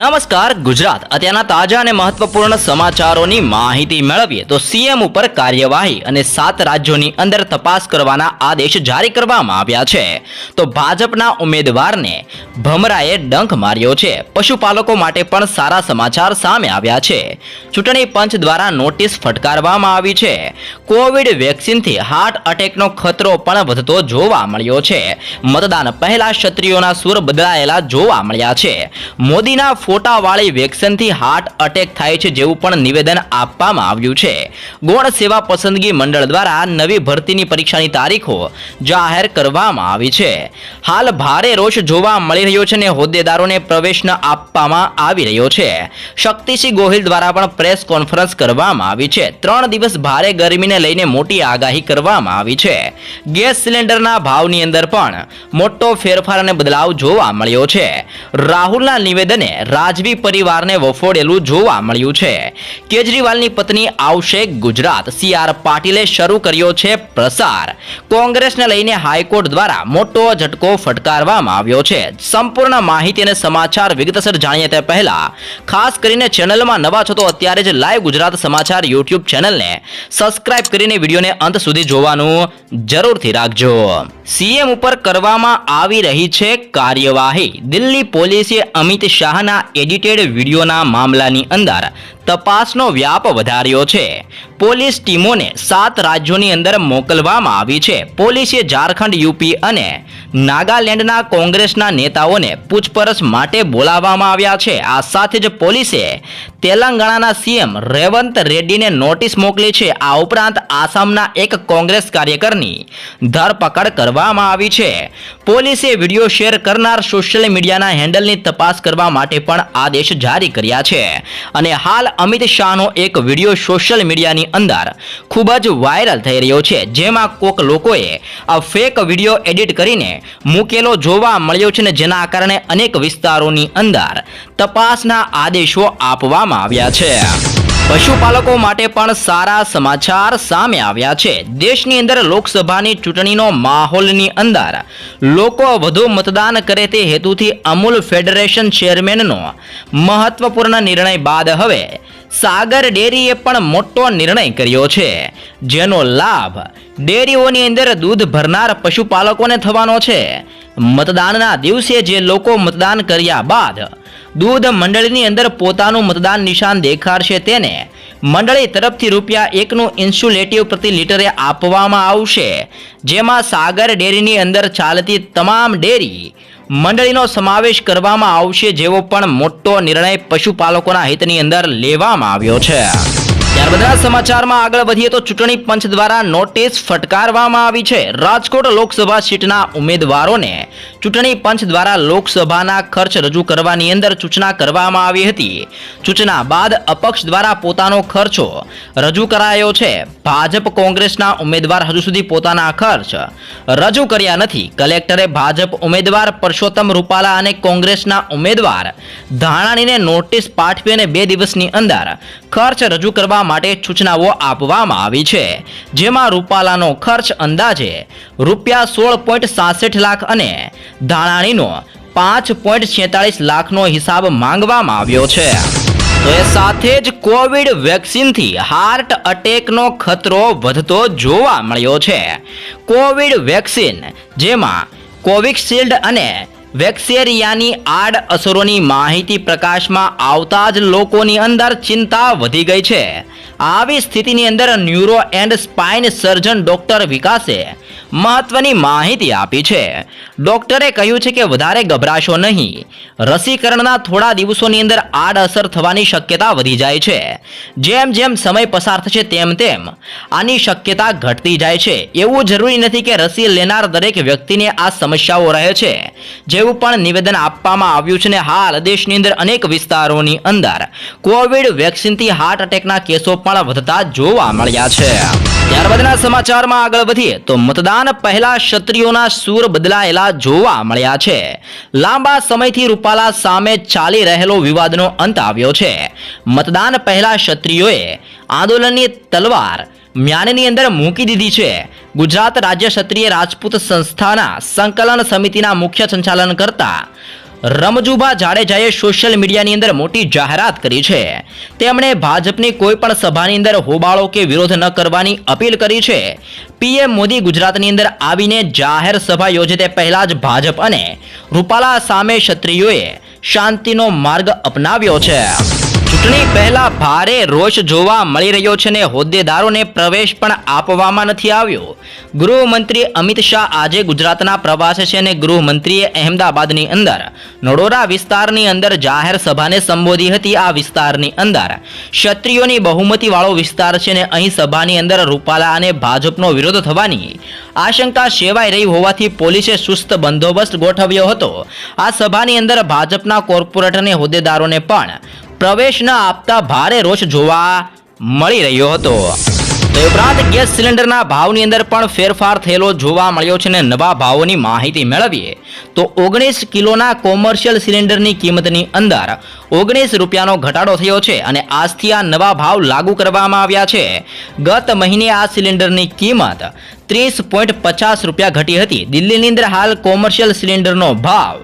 નમસ્કાર, ગુજરાત. અત્યારના તાજા અને મહત્વપૂર્ણ સમાચારોની માહિતી મેળવીએ તો સીએમ ઉપર કાર્યવાહી અને સાત રાજ્યોની અંદર તપાસ કરવાના આદેશ જારી કરવામાં આવ્યા છે. તો ભાજપના ઉમેદવારને ભમરાએ ડંખ માર્યો છે. પશુપાલકો માટે પણ સારા સમાચાર સામે આવ્યા છે. ચૂંટણી પંચ દ્વારા નોટિસ ફટકારવામાં આવી છે. કોવિડ વેક્સિનથી હાર્ટ અટેકનો ખતરો પણ વધતો જોવા મળ્યો છે. મતદાન પહેલા ક્ષત્રિયોના સુર બદલાયેલા જોવા મળ્યા છે. મોદીના ફોટાવાળી વેક્સિનથી હાર્ટ અટેક થાય છે જેવું પણ નિવેદન આપવામાં આવ્યું છે. ગૌણ સેવા પસંદગી મંડળ દ્વારા નવી ભરતીની પરીક્ષાની તારીખો જાહેર કરવામાં આવી છે. હાલ ભારે રોષ જોવા મળી રહ્યો છે અને હોદ્દેદારોને પ્રવેશ આપવામાં આવી રહ્યો છે. શક્તિસિંહ ગોહિલ દ્વારા પણ પ્રેસ કોન્ફરન્સ કરવામાં આવી છે. ત્રણ દિવસ ભારે ગરમીને લઈને મોટી આગાહી કરવામાં આવી છે. ગેસ સિલિન્ડરના ભાવની અંદર પણ મોટો ફેરફાર અને બદલાવ જોવા મળ્યો છે. રાહુલના નિવેદને રાજવી પરિવારને વફોડેલું જોવા મળ્યું છે. કેજરીવાલની પત્ની આવશે ગુજરાત. સી આર પાટીલે શરૂ કર્યો છે પ્રસાર. કોંગ્રેસને લઈને હાઈકોર્ટ દ્વારા મોટો ઝટકો ફટકારવામાં આવ્યો છે. સંપૂર્ણ માહિતી અને સમાચાર વિગતસર જાણીએ તે પહેલા, ખાસ કરીને ચેનલમાં નવા છો તો અત્યારે જ લાઈવ ગુજરાત સમાચાર યુટ્યુબ ચેનલને સબસ્ક્રાઇબ કરીને વિડીયોને અંત સુધી જોવાનું જરૂરથી રાખજો. સીએમ ઉપર કરવામાં આવી રહી છે કાર્યવાહી. દિલ્હી પોલીસે અમિત શાહના એડિટેડ વિડીયોના મામલાની અંદર તપાસનો વ્યાપ વધાર્યો છે. પોલીસ ટીમોને સાત રાજ્યોની અંદર મોકલવામાં આવી છે. પોલીસે ઝારખંડ યુપી અને નાગાલેન્ડના કોંગ્રેસના નેતાઓને પૂછપરછ માટે બોલાવવામાં આવ્યા છે. આ સાથે જ પોલીસે તેલંગાણાના સીએમ રેવંત રેડ્ડીને નોટિસ મોકલી છે. આ ઉપરાંત આસામના એક કોંગ્રેસ કાર્યકરની ધરપકડ કરવામાં આવી છે. પોલીસે વીડિયો શેર કરનાર સોશિયલ મીડિયાના હેન્ડલની તપાસ કરવા માટે પણ આદેશ જારી કર્યા છે. અને હાલ અમિત શાહનો એક વીડિયો સોશિયલ મીડિયાની અંદર ખૂબ જ વાયરલ થઈ રહ્યો છે. જેમાં કોક લોકોએ આ ફેક વીડિયો એડિટ કરીને મૂકેલો જોવા મળ્યો છે ને જેના કારણે અનેક વિસ્તારોની અંદર તપાસના આદેશો આપવામાં આવ્યા છે. પશુપાલકો માટે પણ સારા સમાચાર સામે આવ્યા છે. દેશની અંદર લોકસભાની ચૂંટણીનો માહોલની અંદર લોકો વધુ મતદાન કરે તે હેતુથી અમૂલ ફેડરેશન ચેરમેનનો મહત્વપૂર્ણ નિર્ણય બાદ હવે સાગર ડેરીએ પણ મોટો નિર્ણય કર્યો છે. જેનો લાભ ડેરીઓની અંદર દૂધ ભરનાર પશુપાલકોને થવાનો છે. મતદાનના દિવસે જે લોકો મતદાન કર્યા બાદ દૂધ મંડળીની અંદર પોતાનું મતદાન નિશાન દેખાડશે તેને. મંડળી તરફથી રૂપિયા એકનું ઇન્સ્યુલેટિવ પ્રતિ લીટરે આપવામાં આવશે. જેમાં સાગર ડેરીની અંદર ચાલતી તમામ ડેરી મંડળીનો સમાવેશ કરવામાં આવશે જેવો પણ મોટો નિર્ણય પશુપાલકોના હિતની અંદર લેવામાં આવ્યો છે. ત્યારબાદના સમાચારમાં આગળ વધીએ તો ચૂંટણી પંચ દ્વારા નોટિસ ફટકારવામાં આવી છે. રાજકોટ લોકસભા સીટના ઉમેદવારોને ચૂંટણી પંચ દ્વારા લોકસભાના ખર્ચ રજૂ કરવાની અંદર સૂચના કરવામાં આવી હતી. સૂચના બાદ અપક્ષ દ્વારા પોતાનો ખર્ચો રજૂ કરાયો છે. ભાજપ કોંગ્રેસના ઉમેદવાર હજુ સુધી પોતાના ખર્ચ રજૂ કર્યા નથી. કલેક્ટરે ભાજપ ઉમેદવાર પરસોત્તમ રૂપાલા અને કોંગ્રેસના ઉમેદવાર ધાણાણીને નોટિસ પાઠવી અને બે દિવસની અંદર ખર્ચ રજૂ કરવા માટે સૂચનાઓ આપવામાં આવી છે. જેમાં રૂપાલાનો ખર્ચ અંદાજે રૂપિયા સોળ પોઈન્ટ સાસઠ લાખ અને ધાણાણીનો પાંચ પોઈન્ટ છેતાળીસ લાખનો હિસાબ માંગવામાં આવ્યો છે. એ સાથે જ કોવિડ વેક્સિનથી હાર્ટ અટેકનો ખતરો વધતો જોવા મળ્યો છે. કોવિડ વેક્સિન, જેમાં કોવિશિલ્ડ અને વેક્સેરિયાની આડ અસરોની માહિતી પ્રકાશમાં આવતા જ લોકોની અંદર ચિંતા વધી ગઈ છે. આવી સ્થિતિની અંદર neuro and spine surgeon doctor વિકાસે મહત્વની માહિતી આપી છે. ડોક્ટરે કહ્યું છે કે વધારે ગભરાશો નહીં. રસીકરણના થોડા દિવસોની અંદર આડઅસર થવાની શક્યતા વધી જાય છે. જેમ જેમ સમય પસાર થશે તેમ તેમ આની શક્યતા ઘટતી જાય છે. એવું જરૂરી નથી કે રસી લેનાર દરેક વ્યક્તિને આ સમસ્યાઓ રહે છે. જેવું પણ નિવેદન આપવામાં આવ્યું છે ને હાલ દેશની અંદર અનેક વિસ્તારોની અંદર કોવિડ વેક્સિનથી હાર્ટ અટેકના કેસો પણ વધતા જોવા મળ્યા છે. ત્યારબાદના સમાચારમાં આગળ વધીએ તો મતદાન પહેલા ક્ષત્રિયોના સૂર બદલાયેલા જોવા મળ્યા છે. લાંબા સમયથી રૂપાલા સામે ચાલી રહેલો વિવાદનો અંત આવ્યો છે. મતદાન પહેલા ક્ષત્રિયોએ આંદોલનની તલવાર મ્યાનની અંદર મૂકી દીધી છે. ગુજરાત રાજ્ય ક્ષત્રિય રાજપૂત સંસ્થાના સંકલન સમિતિના મુખ્ય સંચાલન કરતા રમજુભા જાડેજાએ સોશિયલ મીડિયાની અંદર મોટી જાહેરાત કરી છે. તેમણે ભાજપની કોઈ પણ સભાની અંદર હોબાળો કે વિરોધ ન કરવાની અપીલ કરી છે. પીએમ મોદી ગુજરાતની અંદર આવીને જાહેર સભા યોજે તે પહેલા જ ભાજપ અને રૂપાલા સામે ક્ષત્રિયોએ શાંતિનો માર્ગ અપનાવ્યો છે. ચૂંટણી પહેલા ભારે રોષ જોવા મળી રહ્યો છે ને હોદ્દેદારોને પ્રવેશ પણ આપવામાં નથી આવ્યો. ગૃહમંત્રી અમિત શાહ આજે ગુજરાતના પ્રવાસે છે અને ગૃહમંત્રીએ અહેમદાબાદની અંદર નડોરા વિસ્તારની અંદર જાહેર સભાને સંબોધી હતી. આ વિસ્તારની અંદર ક્ષત્રિયોની બહુમતીવાળો વિસ્તાર છે ને અહીં સભાની અંદર રૂપાલા અને ભાજપનો વિરોધ થવાની આશંકા સેવાઈ રહી હોવાથી પોલીસે સુસ્ત બંદોબસ્ત ગોઠવ્યો હતો. આ સભાની અંદર ભાજપના કોર્પોરેટ અને હોદ્દેદારોને પણ પ્રવેશ ન આપતા ભારે રોષ જોવા મળી રહ્યો હતો. તે ઉપરાંત ગેસ સિલિન્ડરના ભાવની અંદર પણ ફેરફાર થયેલો જોવા મળ્યો છે અને નવા ભાવોની માહિતી મેળવીએ, તો ઓગણીસ કિલોના કોમર્શિયલ સિલિન્ડરની કિંમતની અંદર ઓગણીસ રૂપિયાનો ઘટાડો થયો છે અને આજથી આ નવા ભાવ લાગુ કરવામાં આવ્યા છે. ગત મહિને આ સિલિન્ડરની કિંમત ત્રીસ પોઈન્ટ પચાસ રૂપિયા ઘટી હતી. દિલ્હીની અંદર હાલ કોમર્શિયલ સિલિન્ડરનો ભાવ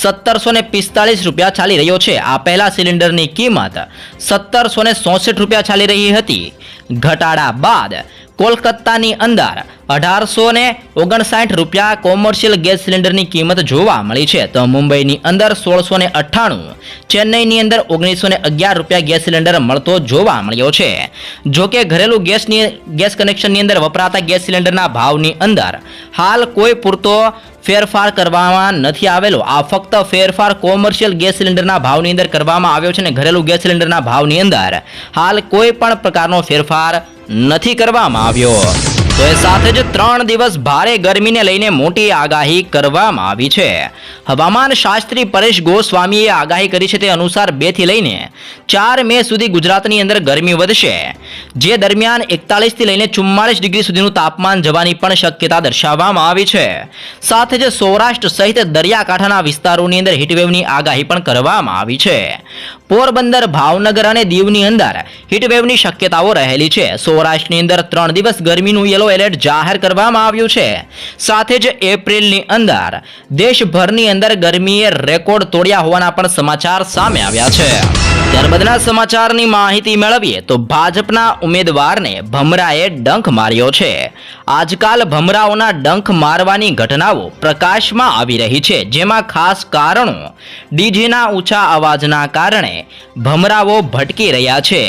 સત્તરસો ને પિસ્તાળીસ રૂપિયા ચાલી રહ્યો છે. આ પહેલા સિલિન્ડરની કિંમત સત્તરસો ને ચોસઠ રૂપિયા ચાલી રહી હતી. ઘટાડા બાદ કોલકાતાની અંદર અઢારસો ને ઓગણસાઠ રૂપિયા કોમર્શિયલ ગેસ સિલિન્ડરની કિંમત જોવા મળી છે. તો મુંબઈની અંદર સોળસો ને અઠ્ઠાણું, ચેન્નઈની અંદર ઓગણીસો ને અગિયાર રૂપિયા ગેસ સિલિન્ડર મળતો જોવા મળ્યો છે. જો કે ઘરેલું ગેસની ગેસ કનેક્શનની અંદર વપરાતા ગેસ સિલિન્ડરના ભાવની અંદર હાલ કોઈ પૂરતો ફેરફાર કરવામાં નથી આવેલો. આ ફક્ત ફેરફાર કોમર્શિયલ ગેસ સિલિન્ડરના ભાવની અંદર કરવામાં આવ્યો છે અને ઘરેલું ગેસ સિલિન્ડરના ભાવની અંદર હાલ કોઈ પણ પ્રકારનો ફેરફાર નથી કરવામાં આવ્યો. તો એ સાથે જ ત્રણ દિવસ ભારે ગરમીને લઈને મોટી આગાહી કરવામાં આવી છે. હવામાન શાસ્ત્રી પરેશ ગોસ્વામીએ આગાહી કરી છે તે અનુસાર બેથી લઈને ચાર મે સુધી ગુજરાતની અંદર ગરમી વધશે. જે દરમિયાન એકતાલીસથી લઈને ચુમ્માલીસ ડિગ્રી સુધીનું તાપમાન જવાની પણ શક્યતા દર્શાવવામાં આવી છે. સાથે જ સૌરાષ્ટ્ર સહિત દરિયાકાંઠાના વિસ્તારોની અંદર હીટવેવની આગાહી પણ કરવામાં આવી છે. પોરબંદર, ભાવનગર અને દીવની અંદર હીટવેવની શક્યતાઓ રહેલી છે. સૌરાષ્ટ્રની અંદર ત્રણ દિવસ ગરમીનું યલો એલર્ટ જાહેર કરવામાં આવ્યું છે. સાથે જ એપ્રિલની અંદર દેશભરની અંદર ગરમીએ રેકોર્ડ તોડ્યા હોવાના પણ સમાચાર સામે આવ્યા છે. ત્યારબાદના સમાચારની માહિતી મેળવીએ તો ભાજપના ઉમેદવારને ભમરાએ ડંખ માર્યો છે. આજકાલ ભમરાઓના ડંખ મારવાની ઘટનાઓ પ્રકાશમાં આવી રહી છે, જેમાં ખાસ કારણો ડીજેના ઊંચા અવાજના કારણે ભમરાઓ ભટકી રહ્યા છે.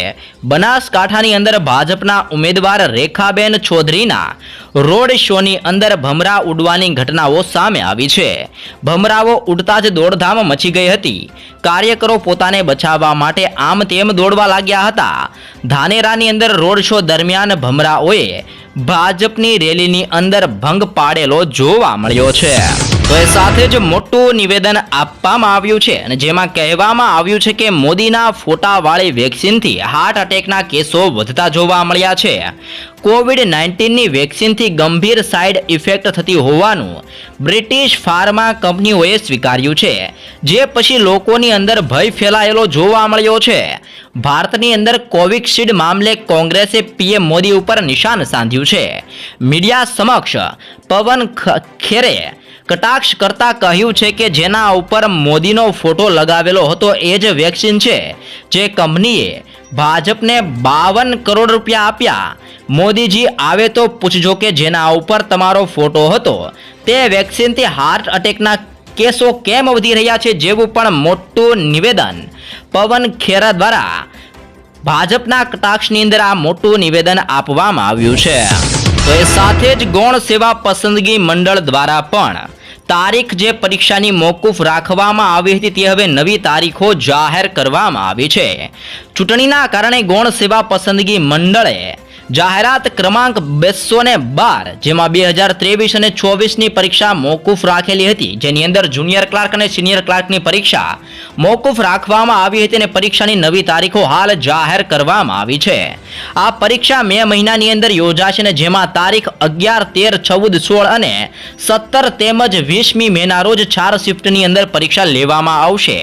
બનાસકાંઠાની અંદર ભાજપના ઉમેદવાર રેખાબેન ચૌધરીના રોડ શોની અંદર ભમરા ઉડવાની ઘટનાઓ સામે આવી છે. ભમરાઓ ઉડતા જ દોડધામ મચી ગઈ હતી. કાર્યકરો પોતાને બચાવવા માટે આમ તેમ દોડવા લાગ્યા હતા. ધાનેરાની અંદર રોડ શો દરમિયાન ભમરાઓએ ભાજપની રેલીની અંદર ભંગ પાડેલો જોવા મળ્યો છે. તો એ સાથે જ મોટું નિવેદન આપવામાં આવ્યું છે અને જેમાં કહેવામાં આવ્યું છે કે મોદીના ફોટાવાળી વેક્સિનથી હાર્ટ અટેકના કેસો વધતા જોવા મળ્યા છે. કોવિડ નાઇન્ટીનની વેક્સિનથી ગંભીર સાઇડ ઇફેક્ટ થતી હોવાનું બ્રિટિશ ફાર્મા કંપનીઓએ સ્વીકાર્યું છે. જે પછી લોકોની અંદર ભય ફેલાયેલો જોવા મળ્યો છે. ભારતની અંદર કોવિશિલ્ડ મામલે કોંગ્રેસે પીએમ મોદી ઉપર નિશાન સાધ્યું છે. મીડિયા સમક્ષ પવન ખેરે કટાક્ષ કરતા કહ્યું છે કે જેના ઉપર મોદીનો ફોટો લગાવેલો હતો એ જ વેક્સિન છે. જે કંપનીએ ભાજપને બાવન કરોડ રૂપિયા આપ્યા. મોદીજી આવે તો પૂછજો કે જેના ઉપર તમારો ફોટો હતો. તે વેક્સિનથી હાર્ટ અટેકના કેસો કેમ વધી રહ્યા છે જેવું પણ મોટું નિવેદન પવન ખેરા દ્વારા ભાજપના કટાક્ષની અંદર આ મોટું નિવેદન આપવામાં આવ્યું છે. તો એ સાથે જ ગૌણ સેવા પસંદગી મંડળ દ્વારા પણ તારીખ જે પરીક્ષાની મોકૂફ રાખવામાં આવી હતી તે હવે નવી તારીખો જાહેર કરવામાં આવી છે. ચૂંટણીના કારણે ગૌણ સેવા પસંદગી મંડળે જાહેરાત ક્રમાંક બસો ને બાર, જેમાં બે હજાર ત્રેવીસ અને ચોવીસની પરીક્ષા મોકૂફ રાખેલી હતી. જેની અંદર જુનિયર ક્લાર્ક અને સિનિયર ક્લાર્કની પરીક્ષા મોકૂફ રાખવામાં આવી હતી અને પરીક્ષાની નવી તારીખો હાલ જાહેર કરવામાં આવી છે. આ પરીક્ષા મે મહિનાની અંદર યોજાશે અને જેમાં તારીખ અગિયાર, તેર, ચૌદ, સોળ અને સત્તર તેમજ વીસમી મેના રોજ ચાર શિફ્ટની અંદર પરીક્ષા લેવામાં આવશે.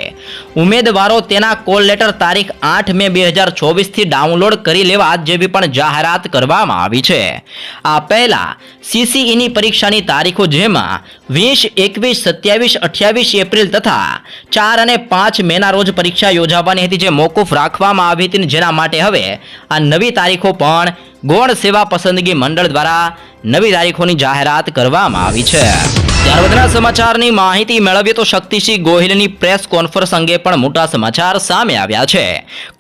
ઉમેદવારો તેના કોલ લેટર તારીખ આઠ મે બે હજાર ચોવીસથી ડાઉનલોડ કરી લેવા જેવી પણ જાહેર જાહેરાત કરવામાં આવી છે. આ પહેલા સીસીઈની પરીક્ષાની તારીખો જેમાં વીસ, એકવીસ, સત્યાવીસ, અઠ્યાવીસ એપ્રિલ તથા ચાર અને પાંચ મેના રોજ પરીક્ષા યોજાવાની હતી જે મોકૂફ રાખવામાં આવી હતી જેના માટે હવે આ નવી તારીખો પણ ગૌણ સેવા પસંદગી મંડળ દ્વારા નવી તારીખોની જાહેરાત કરવામાં આવી છે. ત્યારબાદના સમાચારની માહિતી મેળવીએ તો શક્તિસિંહ ગોહિલની પ્રેસ કોન્ફરન્સ અંગે પણ મોટા સમાચાર સામે આવ્યા છે.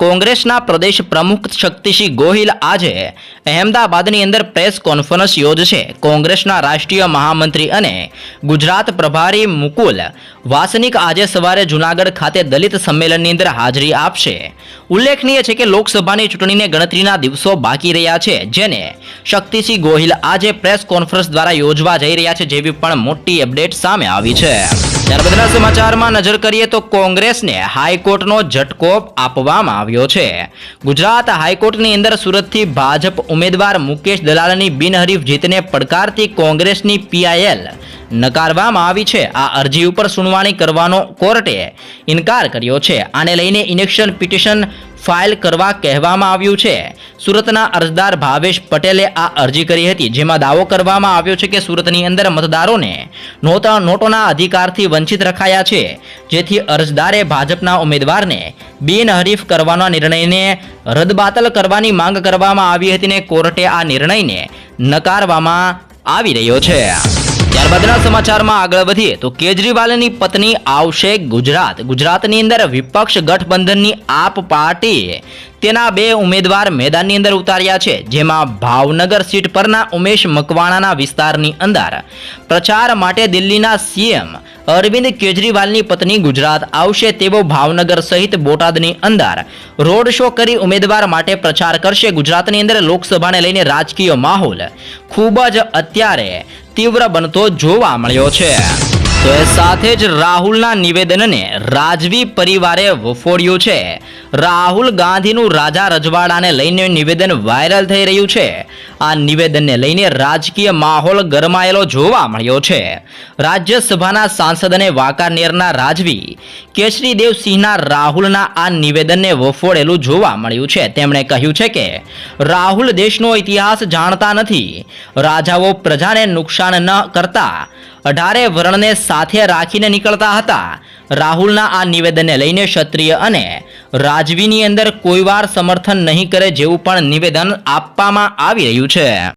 કોંગ્રેસના પ્રદેશ પ્રમુખ શક્તિસિંહ ગોહિલ આજે અહેમદાબાદની અંદર પ્રેસ કોન્ફરન્સ યોજશે. કોંગ્રેસના રાષ્ટ્રીય મહામંત્રી અને ગુજરાત પ્રભારી મુકુલ વાસનિક આજે સવારે જુનાગઢ ખાતે દલિત સંમેલનની અંદર હાજરી આપશે. ઉલ્લેખનીય છે કે લોકસભાની ચૂંટણીને ગણતરીના દિવસો બાકી રહ્યા છે, જેને શક્તિસિંહ ગોહિલ આજે પ્રેસ કોન્ફરન્સ દ્વારા યોજવા જઈ રહ્યા છે જેવી પણ મોટી અપડેટ સામે આવી છે. ત્યારબાદના સમાચારમાં નજર કરીએ તો કોંગ્રેસને હાઈકોર્ટનો ઝટકો આપવામાં આવ્યો છે. ગુજરાત હાઈકોર્ટની અંદર સુરતથી ભાજપ ઉમેદવાર મુકેશ દલાલની બિનહરીફ જીતને પડકારતી કોંગ્રેસની પીઆઈએલ નકારવામાં આવી છે. આ અરજી ઉપર સુનાવણી કરવાનો કોર્ટે ઇનકાર કર્યો છે. આને લઈને ઇલેક્શન પિટિશન ફાઇલ કરવા કહેવામાં આવ્યું છે. સુરતના અરજદાર ભાવેશ પટેલે આ અરજી કરી હતી, જેમાં દાવો કરવામાં આવ્યો છે કે સુરતની અંદર મતદારોને નોતા નોટોના અધિકારથી વંચિત રખાયા છે, જેથી અરજદારે ભાજપના ઉમેદવારને બિનહરીફ કરવાના નિર્ણયને રદબાતલ કરવાની માંગ કરવામાં આવી હતી ને કોર્ટે આ નિર્ણયને નકારવામાં આવી રહ્યો છે. ત્યારબાદના સમાચારમાં આગળ વધીએ તો કેજરીવાલની પત્ની આવશે ગુજરાત. ગુજરાતની અંદર વિપક્ષ ગઠબંધનની આપ પાર્ટી તેના બે ઉમેદવાર મેદાનની અંદર ઉતાર્યા છે, જેમાં ભાવનગર સીટ પરના ઉમેશ મકવાણાના વિસ્તારની અંદર. પ્રચાર માટે દિલ્હીના સીએમ અરવિંદ કેજરીવાલની પત્ની ગુજરાત આવશે તેવો ભાવનગર સહિત બોટાદની અંદર. રોડ શો કરી ઉમેદવાર માટે પ્રચાર કરશે ગુજરાતની અંદર લોકસભાને લઈને રાજકીય માહોલ. ખૂબ જ અત્યારે તીવ્ર બનતો જોવા મળ્યો છે. તો સાથે જ રાહુલના નિવેદનને રાજવી પરિવારે વફોડ્યું છે. રાહુલ ગાંધીનું રાજા રજવાડાને લઈને નિવેદન વાયરલ થઈ રહ્યું છે. આ નિવેદનને લઈને રાજકીય માહોલ ગરમાયેલો જોવા મળ્યો છે. રાજ્યસભાના સાંસદ અને વાંકાનેરના રાજવી કેશરીદેવસિંહના રાહુલના આ નિવેદનને વફોડેલું જોવા મળ્યું છે. તેમણે કહ્યું છે કે, રાહુલ દેશનો ઇતિહાસ જાણતા નથી. રાજાઓ પ્રજાને નુકસાન ન કરતા અઢારે વર્ણને સાથે રાખીને નીકળતા હતા. રાહુલના આ નિવેદનને લઈને ક્ષત્રિય અને રાજવીની અંદર કોઈવાર સમર્થન નહીં કરે જેવું પણ નિવેદન આપવામાં આવી રહ્યું છે.